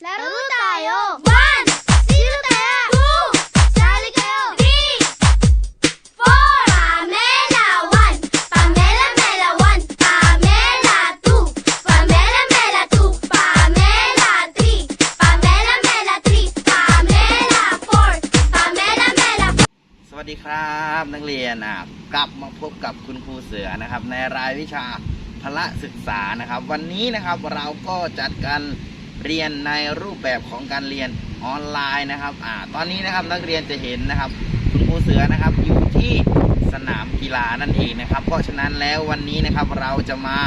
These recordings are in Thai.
나루다요. One, 시루다야. Two, 잘리가요. Three, four. 파멜라 one, 파멜라 멜라 one, 파멜라 two, 파멜라 멜라 two, 파멜라 three, 파멜라 멜라 three, 파멜라 four, 파멜라 멜라 สวัสดีครับนักเรียนอ่ะกลับมาพบกับคุณครูเสือนะครับ ในรายวิชาพละศึกษานะครับ วันนี้นะครับเราก็จัดการ เรียนในรูปแบบของการเรียนออนไลน์นะครับอ่าตอนนี้นะครับนักเรียนจะเห็นนะครับคุณครูเสือนะครับอยู่ที่สนามกีฬานั่นเองนะครับ เพราะฉะนั้นแล้ววันนี้นะครับเราจะมา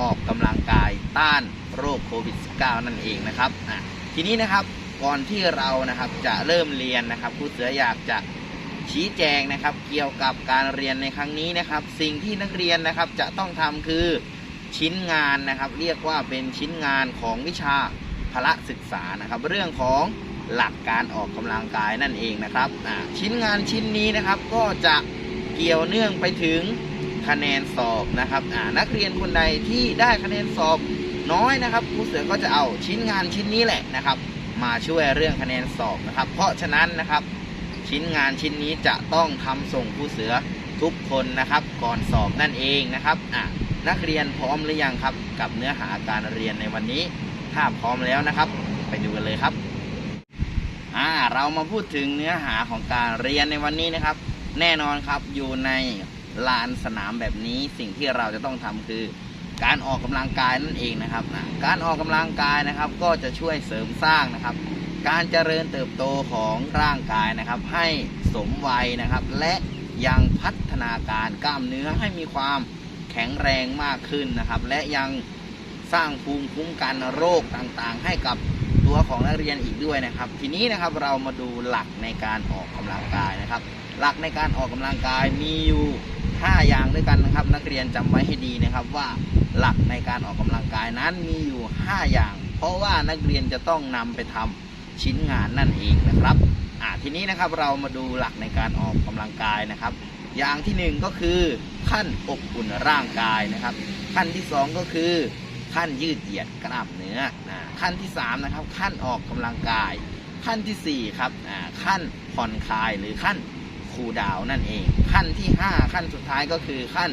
ออกกำลังกายต้านโรคโควิด -19 นั่นเองนะครับอะทีนี้นะครับก่อนที่เรานะครับจะเริ่มเรียนนะครับครูเสืออยากจะชี้แจงนะครับเกี่ยวกับการเรียนในครั้งนี้นะครับ สิ่งที่นักเรียนนะครับจะต้องทำคือชิ้นงานนะครับ เรียกว่าเป็นชิ้นงานของวิชา พละศึกษานะครับ เรื่องของหลักการออกกำลังกายนั่นเองนะครับชิ้นงานชิ้นนี้นะครับก็จะเกี่ยวเนื่องไปถึงคะแนนสอบนะครับนักเรียนคนใดที่ได้คะแนนสอบน้อยนะครับครูเสือก็จะเอาชิ้นงานชิ้นนี้แหละนะครับ มาช่วยเรื่องคะแนนสอบนะครับ เพราะฉะนั้นนะครับชิ้นงานชิ้นนี้จะต้องทำส่งผู้เสือทุกคนนะครับก่อนสอบนั่นเองนะครับนักเรียนพร้อมหรือยังครับกับเนื้อหาการเรียนในวันนี้ ถ้าพร้อมแล้วนะครับ ไปดูกันเลยครับอ่าเรามาพูดถึงเนื้อหาของการเรียนในวันนี้นะครับ แน่นอนครับอยู่ในลานสนามแบบนี้สิ่งที่เราจะต้องทำคือ การออกกำลังกายนั่นเองนะครับอะการออกกำลังกายนะครับ ก็จะช่วยเสริมสร้างนะครับ การเจริญเติบโตของร่างกายนะครับ ให้สมวัยนะครับ และยังพัฒนาการกล้ามเนื้อให้มีความแข็งแรงมากขึ้นนะครับ และยัง สร้างภูมิคุ้มกันโรคต่างๆ ให้กับตัวของนักเรียนอีกด้วยนะครับ ทีนี้นะครับเรามาดูหลักในการออกกำลังกายนะครับ หลักในการออกกำลังกายมีอยู่5อย่างด้วยกันนะครับ นักเรียนจำไว้ให้ดีนะครับว่าหลักในการออกกำลังกายนั้นมีอยู่ 5 อย่าง เพราะว่านักเรียนจะต้องนำไปทำชิ้นงานนั่นเองนะครับอ่าทีนี้นะครับเรามาดูหลักในการออกกำลังกายนะครับ อย่างที่หนึ่งก็คือขั้นอบอุ่นร่างกายนะครับ ขั้นที่สองก็คือ ขั้นยืดเหยียดกล้ามเนื้อขั้นที่สามนะครับขั้นออกกำลังกาย ขั้นที่สี่ครับขั้นผ่อนคลายหรือขั้นคูลดาวน์นั่นเอง ขั้นที่ห้าขั้นสุดท้ายก็คือขั้น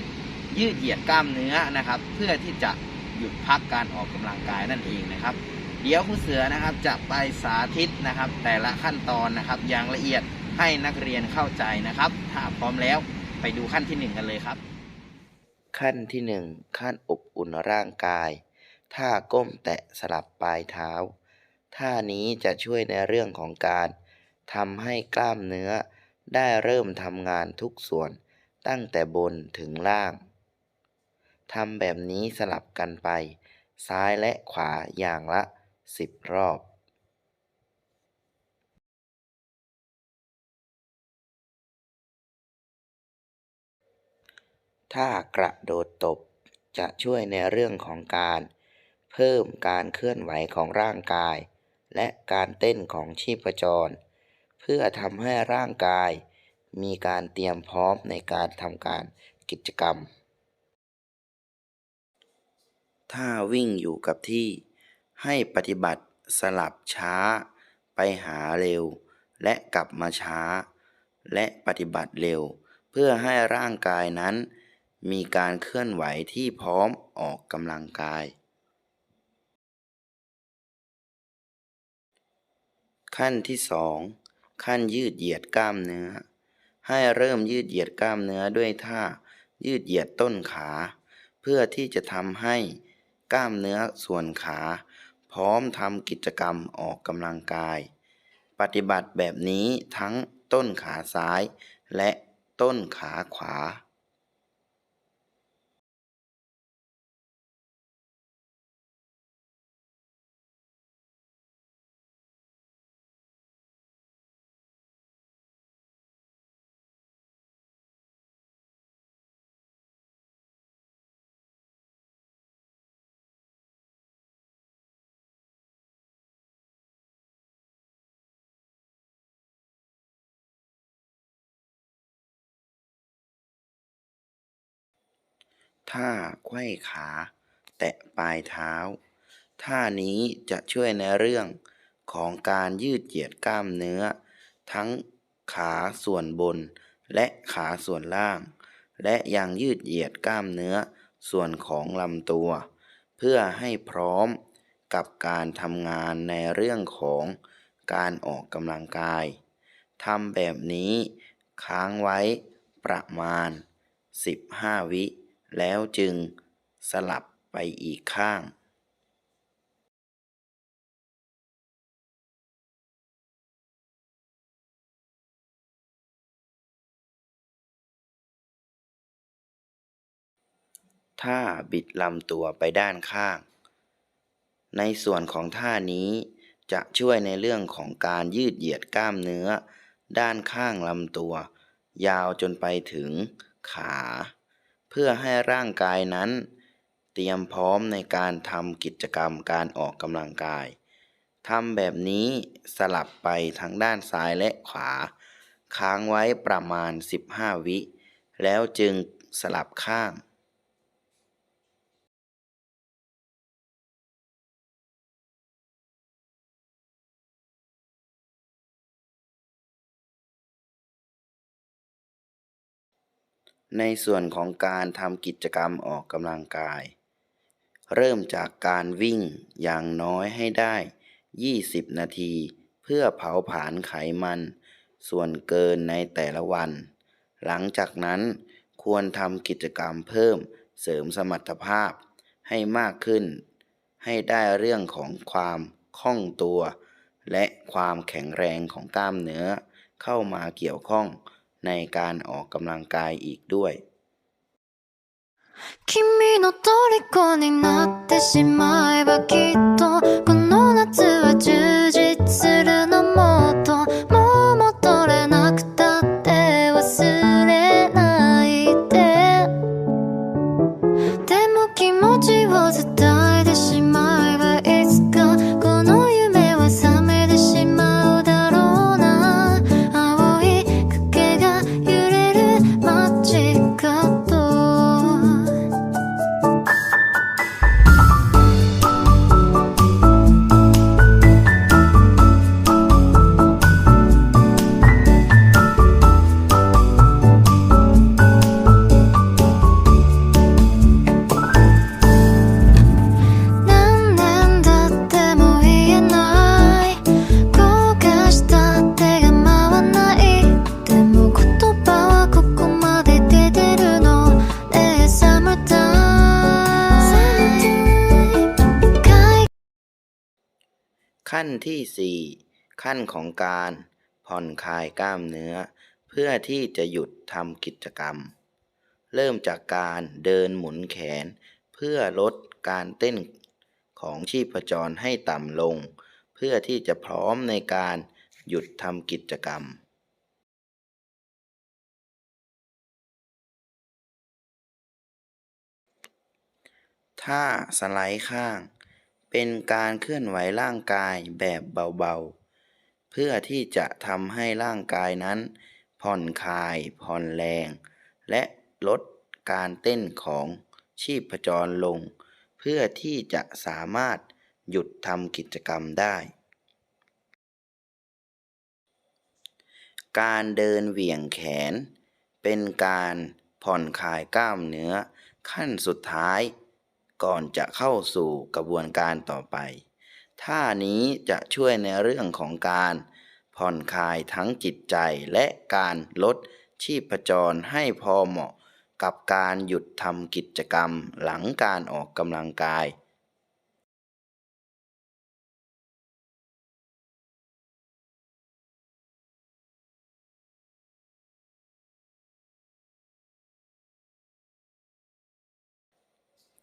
ยืดเหยียดกล้ามเนื้อนะครับ เพื่อที่จะหยุดพักการออกกำลังกายนั่นเองนะครับ เดี๋ยวครูเสือนะครับจะไปสาธิตนะครับ แต่ละขั้นตอนนะครับอย่างละเอียดให้นักเรียนเข้าใจนะครับ ถ้าพร้อมแล้วไปดูขั้นที่หนึ่งกันเลยครับ ขั้นที่หนึ่งขั้นอบอุ่นร่างกาย ท่าก้มแตะสลับปลายเท้า ท่านี้จะช่วยในเรื่องของการทำให้กล้ามเนื้อได้เริ่มทำงานทุกส่วนตั้งแต่บนถึงล่าง ทำแบบนี้สลับกันไป ซ้ายและขวาอย่างละสิบรอบถ้ากระโดดตบจะช่วยในเรื่องของการ เพิ่มการเคลื่อนไหวของร่างกาย และการเต้นของชีพจร เพื่อทำให้ร่างกาย มีการเตรียมพร้อมในการทำการกิจกรรม ถ้าวิ่งอยู่กับที่ให้ปฏิบัติสลับช้า ไปหาเร็ว และกลับมาช้า และปฏิบัติเร็ว เพื่อให้ร่างกายนั้น มีการเคลื่อนไหวที่พร้อมออกกำลังกาย ขั้นที่สองขั้นยืดเหยียดกล้ามเนื้อ ให้เริ่มยืดเหยียดกล้ามเนื้อด้วยท่า ยืดเหยียดต้นขา เพื่อที่จะทำให้กล้ามเนื้อส่วนขา พร้อมทำกิจกรรมออกกำลังกาย ปฏิบัติแบบนี้ทั้งต้นขาซ้าย และต้นขาขวา ท่าไขว้ขา แตะปลายเท้า ท่านี้จะช่วยในเรื่องของการยืดเหยียดกล้ามเนื้อ ทั้งขาส่วนบน และขาส่วนล่าง และยังยืดเหยียดกล้ามเนื้อส่วนของลำตัว เพื่อให้พร้อมกับการทำงานในเรื่องของการออกกำลังกายทำแบบนี้ค้างไว้ประมาณ 15 วิ แล้วจึงสลับไปอีกข้าง ท่าบิดลำตัวไปด้านข้าง ในส่วนของท่านี้จะช่วยในเรื่องของการยืดเหยียดกล้ามเนื้อ ด้านข้างลำตัว ยาวจนไปถึงขา เพื่อให้ร่างกายนั้น เตรียมพร้อมในการทำกิจกรรมการออกกำลังกายทำแบบนี้สลับไปทั้งด้านซ้ายและขวา ค้างไว้ประมาณ 15 วิ แล้วจึงสลับข้าง ในส่วนของการทำกิจกรรมออกกำลังกาย เริ่มจากการวิ่งอย่างน้อยให้ได้ 20 นาที เพื่อเผาผลาญไขมัน ส่วนเกินในแต่ละวัน หลังจากนั้นควรทำกิจกรรมเพิ่มเสริมสมรรถภาพให้มากขึ้น ให้ได้เรื่องของความคล่องตัว และความแข็งแรงของกล้ามเนื้อเข้ามาเกี่ยวข้อง ในการออกกำลังกายอีกด้วย 君の虜になってしまえばきっとこの夏は充実する ขั้นที่ 4 ขั้นของการผ่อนคลายกล้ามเนื้อ เพื่อที่จะหยุดทำกิจกรรม เริ่มจากการเดินหมุนแขน เพื่อลดการเต้นของชีพจรให้ต่ำลง เพื่อที่จะพร้อมในการหยุดทำกิจกรรมท่าสไลด์ข้าง เป็นการเคลื่อนไหวร่างกายแบบเบาๆ เพื่อที่จะทำให้ร่างกายนั้น ผ่อนคลายผ่อนแรง และลดการเต้นของชีพจรลง เพื่อที่จะสามารถหยุดทำกิจกรรมได้ การเดินเหวี่ยงแขน เป็นการผ่อนคลายกล้ามเนื้อขั้นสุดท้าย ก่อนจะเข้าสู่กระบวนการต่อไป ท่านี้จะช่วยในเรื่องของการผ่อนคลายทั้งจิตใจและการลดชีพจรให้พอเหมาะกับการหยุดทำกิจกรรมหลังการออกกำลังกาย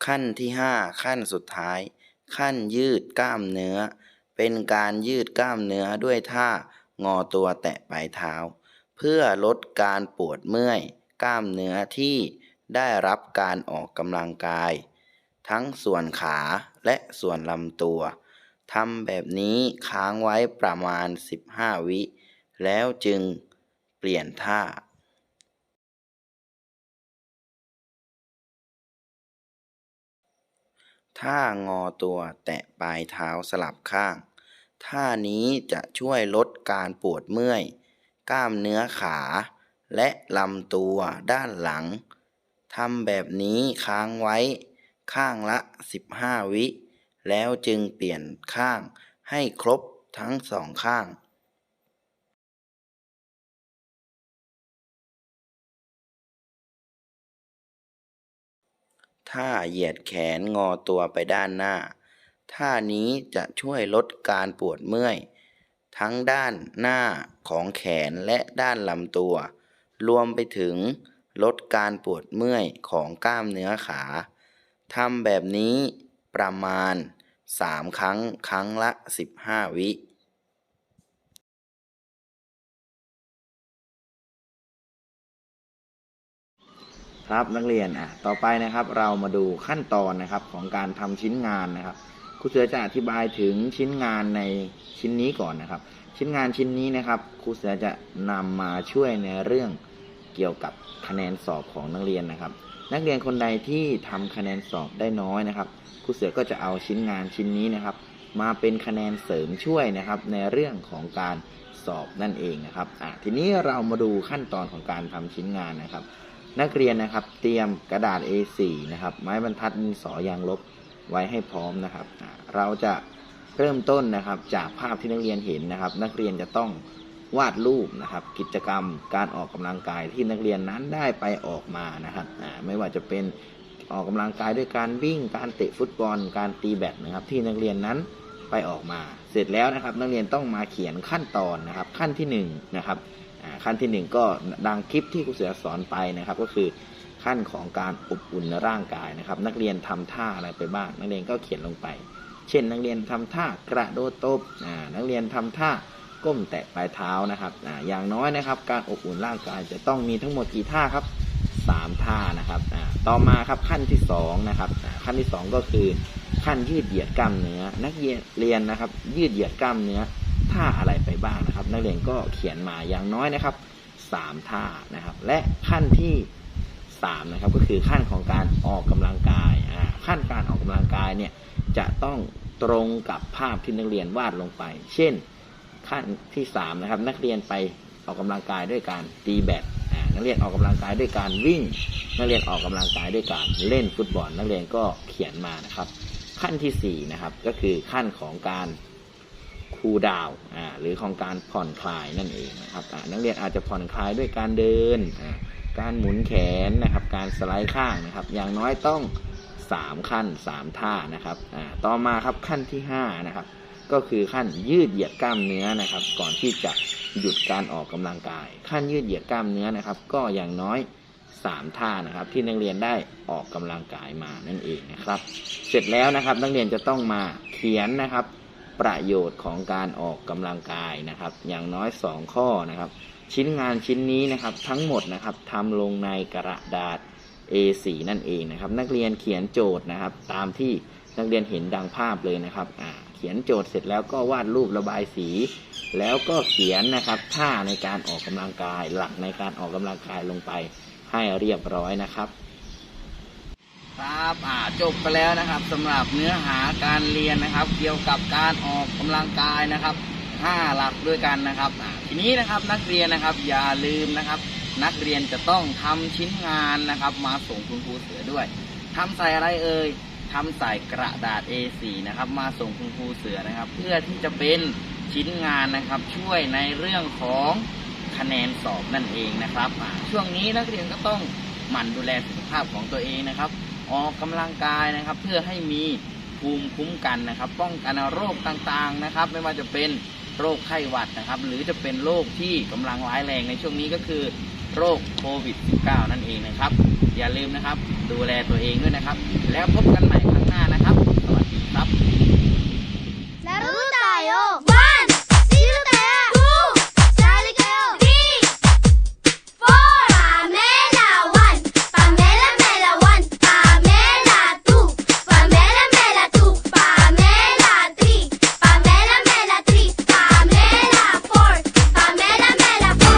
ขั้นที่ 5 ขั้นสุดท้าย ขั้นยืดกล้ามเนื้อ เป็นการยืดกล้ามเนื้อด้วยท่างอตัวแตะปลายเท้า เพื่อลดการปวดเมื่อย กล้ามเนื้อที่ได้รับการออกกำลังกาย ทั้งส่วนขาและส่วนลำตัวทำแบบนี้ค้างไว้ประมาณ 15 วิ แล้วจึงเปลี่ยนท่า ท่างอตัวแตะปลายเท้าสลับข้าง ท่านี้จะช่วยลดการปวดเมื่อย กล้ามเนื้อขา และลำตัวด้านหลัง ทำแบบนี้ค้างไว้ ข้างละ 15 วิ แล้วจึงเปลี่ยนข้างให้ครบทั้งสองข้าง ท่าเหยียดแขนงอตัวไปด้านหน้า ท่านี้จะช่วยลดการปวดเมื่อย ทั้งด้านหน้าของแขนและด้านลำตัว รวมไปถึงลดการปวดเมื่อยของกล้ามเนื้อขาทำแบบนี้ประมาณ 3 ครั้งครั้งละ 15 วิ ครับนักเรียนอะต่อไปนะครับเรามาดูขั้นตอนนะครับของการทำชิ้นงานนะครับครูเสือจะอธิบายถึงชิ้นงานในชิ้นนี้ก่อนนะครับ ชิ้นงานชิ้นนี้นะครับครูเสือจะนำมาช่วยในเรื่องเกี่ยวกับคะแนนสอบของนักเรียนนะครับ นักเรียนคนใดที่ทำคะแนนสอบได้น้อยนะครับครูเสือก็จะเอาชิ้นงานชิ้นนี้นะครับ มาเป็นคะแนนเสริมช่วยนะครับ ในเรื่องของการสอบนั่นเองนะครับอะทีนี้เรามาดูขั้นตอนของการทำชิ้นงานนะครับ นักเรียนนะครับ เตรียมกระดาษ A4 นะครับ ไม้บรรทัดดินสอยางลบไว้ให้พร้อมนะครับ เราจะเริ่มต้นนะครับจากภาพที่นักเรียนเห็นนะครับ นักเรียนจะต้องวาดรูปนะครับ กิจกรรมการออกกำลังกายที่นักเรียนนั้นได้ไปออกมานะครับไม่ว่าจะเป็นออกกำลังกายด้วยการวิ่ง การเตะฟุตบอล การตีแบดนะครับ ที่นักเรียนนั้นไปออกมา เสร็จแล้วนะครับ นักเรียนต้องมาเขียนขั้นตอนนะครับ ขั้นที่หนึ่งนะครับ ขั้นที่หนึ่งก็ดังคลิปที่ครูเสือสอนไปนะครับ ก็คือขั้นของการอบอุ่นร่างกายนะครับ นักเรียนทำท่าอะไรไปบ้าง นักเรียนก็เขียนลงไป เช่น นักเรียนทำท่ากระโดดตบนักเรียนทำท่าก้มแตะปลายเท้านะครับออย่างน้อยนะครับ การอบอุ่นร่างกายจะต้องมีทั้งหมดกี่ท่าครับสามท่านะครับต่อมาครับขั้นที่สองนะครับขั้นที่สองก็คือขั้นยืดเหยียดกล้ามเนื้อ นักเรียนนะครับ ยืดเหยียดกล้ามเนื้อ ท่าอะไรไปบ้างนะครับ นักเรียนก็เขียนมาอย่างน้อยนะครับสามท่านะครับ และขั้นที่สามนะครับก็คือขั้นของการออกกำลังกายอ่าขั้นการออกกำลังกายเนี่ยจะต้องตรงกับภาพที่นักเรียนวาดลงไป เช่นขั้นที่สามนะครับนักเรียนไปออกกำลังกายด้วยการตีแบดอ่านักเรียนออกกำลังกายด้วยการวิ่ง นักเรียนออกกำลังกายด้วยการเล่นฟุตบอล นักเรียนก็เขียนมานะครับ ขั้นที่สี่นะครับก็คือขั้นของการ คูลดาวหรือของการผ่อนคลายนั่นเองนะครับนักเรียนอาจจะผ่อนคลายด้วยการเดิน การหมุนแขนนะครับ การสไลด์ข้างนะครับ อย่างน้อยต้อง 3 ขั้น 3 ท่านะครับต่อมาครับขั้นที่5นะครับก็คือขั้นยืดเหยียดกล้ามเนื้อนะครับ ก่อนที่จะหยุดการออกกำลังกาย ขั้นยืดเหยียดกล้ามเนื้อนะครับ ก็อย่างน้อย 3 ท่านะครับ ที่นักเรียนได้ออกกำลังกายมานั่นเองนะครับ เสร็จแล้วนะครับนักเรียนจะต้องมาเขียนนะครับ ประโยชน์ของการออกกำลังกายนะครับ อย่างน้อย 2 ข้อนะครับ ชิ้นงานชิ้นนี้นะครับทั้งหมดนะครับทำลงในกระดาษ A4 นั่นเองนะครับ นักเรียนเขียนโจทย์นะครับ ตามที่นักเรียนเห็นดังภาพเลยนะครับเขียนโจทย์เสร็จแล้วก็วาดรูประบายสี แล้วก็เขียนนะครับท่าในการออกกำลังกาย หลักในการออกกำลังกายลงไปให้เรียบร้อยนะครับ ครับอ่าจบไปแล้วนะครับสำหรับเนื้อหาการเรียนนะครับ เกี่ยวกับการออกกำลังกายนะครับห้าหลักด้วยกันนะครับทีนี้นะครับนักเรียนนะครับอย่าลืมนะครับ นักเรียนจะต้องทำชิ้นงานนะครับ มาส่งคุณครูเสือด้วยทำใส่อะไรเอ่ยทำใส่กระดาษ A4 นะครับ มาส่งคุณครูเสือนะครับ เพื่อที่จะเป็นชิ้นงานนะครับ ช่วยในเรื่องของคะแนนสอบนั่นเองนะครับช่วงนี้นักเรียนก็ต้องหมั่นดูแลสุขภาพของตัวเองนะครับ ออกกำลังกายนะครับ เพื่อให้มีภูมิคุ้มกันนะครับ ป้องกันโรคต่างๆนะครับ ไม่ว่าจะเป็นโรคไข้หวัดนะครับ หรือจะเป็นโรคที่กำลังร้ายแรงในช่วงนี้ก็คือ โรคโควิด -19 นั่นเองนะครับ อย่าลืมนะครับ ดูแลตัวเองด้วยนะครับ แล้วพบกันใหม่ครั้งหน้านะครับ สวัสดีครับ